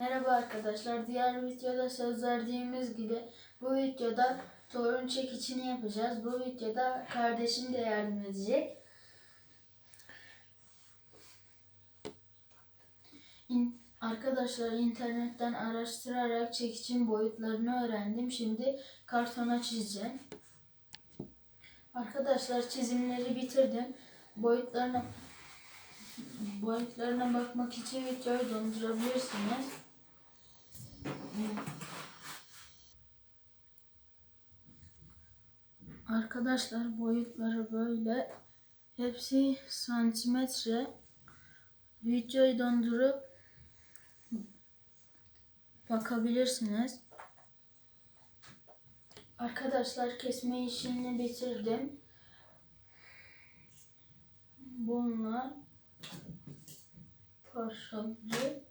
Merhaba arkadaşlar. Diğer videoda söz verdiğimiz gibi bu videoda torun çekiçini yapacağız. Bu videoda kardeşim de yardım edecek. İn- arkadaşlar internetten araştırarak çekiçin boyutlarını öğrendim. Şimdi kartona çizeceğim. Arkadaşlar çizimleri bitirdim. Boyutlarına boyutlarına bakmak için videoyu dondurabilirsiniz. Arkadaşlar boyutları böyle. Hepsi santimetre. Videoyu dondurup bakabilirsiniz. Arkadaşlar kesme işini bitirdim. Bunlar parçaları.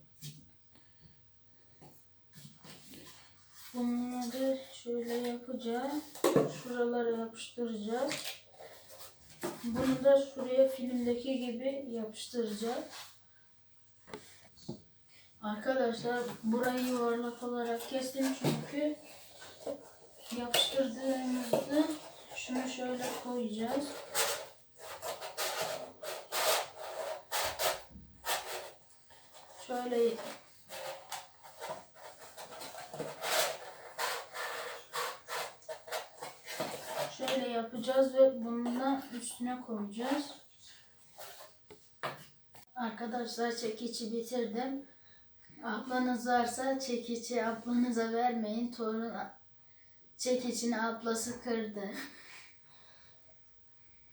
Bunları şöyle yapacağız. Şuralara yapıştıracağız. Bunu da şuraya filmdeki gibi yapıştıracağız. Arkadaşlar burayı yuvarlak olarak kestim çünkü yapıştırdığımızda şunu şöyle koyacağız. Şöyle şöyle yapacağız ve bunu da üstüne koyacağız. Arkadaşlar çekici bitirdim. Ablanız varsa çekici ablanıza vermeyin. Torun çekicini ablası kırdı.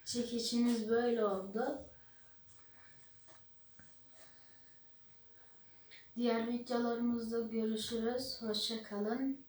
Çekiciniz böyle oldu. Diğer videolarımızda görüşürüz. Hoşça kalın.